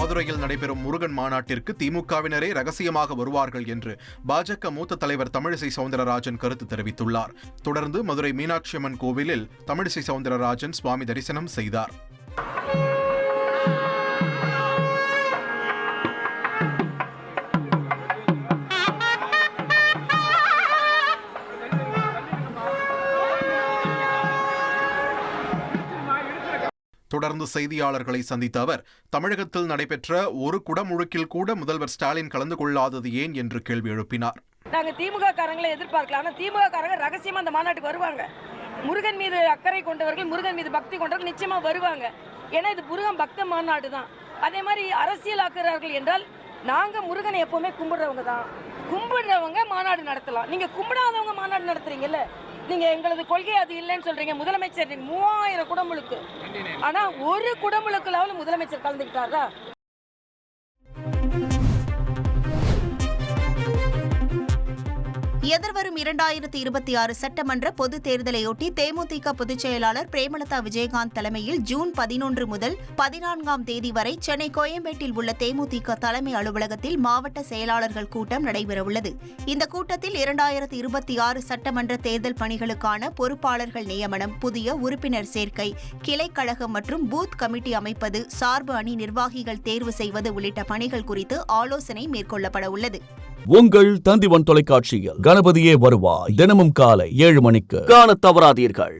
மதுரையில் நடைபெறும் முருகன் மாநாட்டிற்கு திமுகவினரே ரகசியமாக வருவார்கள் என்று பாஜக மூத்த தலைவர் தமிழிசை சவுந்தரராஜன் கருத்து தெரிவித்துள்ளார். தொடர்ந்து மதுரை மீனாட்சி அம்மன் கோவிலில் தமிழிசை சவுந்தரராஜன் சுவாமி தரிசனம் செய்தார். தொடர்ந்து செய்தியாளர்களை சந்தித்த அவர் தமிழகத்தில் நடைபெற்ற ஒரு குடமுழுக்கில் கூட முதல்வர் ஸ்டாலின் கலந்து கொள்ளாதது ஏன்? என்று கேள்வி எழுப்பினார். நாங்கள் திமுக காரங்களை எதிர்பார்க்கலாம் ஆனால் திமுக காரங்க ரகசியமாக அந்த மாநாட்டுக்கு வருவாங்க. முருகன் மீது அக்கறை கொண்டவர்கள் முருகன் மீது பக்தி கொண்டவர்கள் நிச்சயமாக வருவாங்க. ஏன்னா இது முருகன் பக்த மாநாடு தான். அதே மாதிரி அரசியல் ஆக்குறார்கள் என்றால் நாங்கள் முருகனை எப்போவுமே கும்பிடுறவங்க தான். கும்பிடுறவங்க மாநாடு நடத்தலாம். நீங்கள் கும்பிடாதவங்க மாநாடு நடத்துறீங்கல்ல? நீங்க எங்களது கொள்கை அது இல்லைன்னு சொல்றீங்க. முதலமைச்சர் மூவாயிரம் குடமுழுக்கு. ஆனா ஒரு குடமுழுக்குலாவது முதலமைச்சர் கலந்துக்கிட்டாரா? எதிர்வரும் இரண்டாயிரத்தி இருபத்தி ஆறு சட்டமன்ற பொதுத் தேர்தலையொட்டி தேமுதிக பொதுச் செயலாளர் பிரேமலதா விஜயகாந்த் தலைமையில் ஜூன் பதினொன்று முதல் பதினான்காம் தேதி வரை சென்னை கோயம்பேட்டில் உள்ள தேமுதிக தலைமை அலுவலகத்தில் மாவட்ட செயலாளர்கள் கூட்டம் நடைபெறவுள்ளது. இந்த கூட்டத்தில் இரண்டாயிரத்தி இருபத்தி ஆறு சட்டமன்ற தேர்தல் பணிகளுக்கான பொறுப்பாளர்கள் நியமனம் புதிய உறுப்பினர் சேர்க்கை கிளைக்கழகம் மற்றும் பூத் கமிட்டி அமைப்பது சார்பு அணி நிர்வாகிகள் தேர்வு செய்வது உள்ளிட்ட பணிகள் குறித்து ஆலோசனை மேற்கொள்ளப்பட உள்ளது உங்கள் தந்திவன் தொலைக்காட்சியில் கணபதியே வருவாய். தினமும் காலை ஏழு மணிக்கு. காண தவறாதீர்கள்.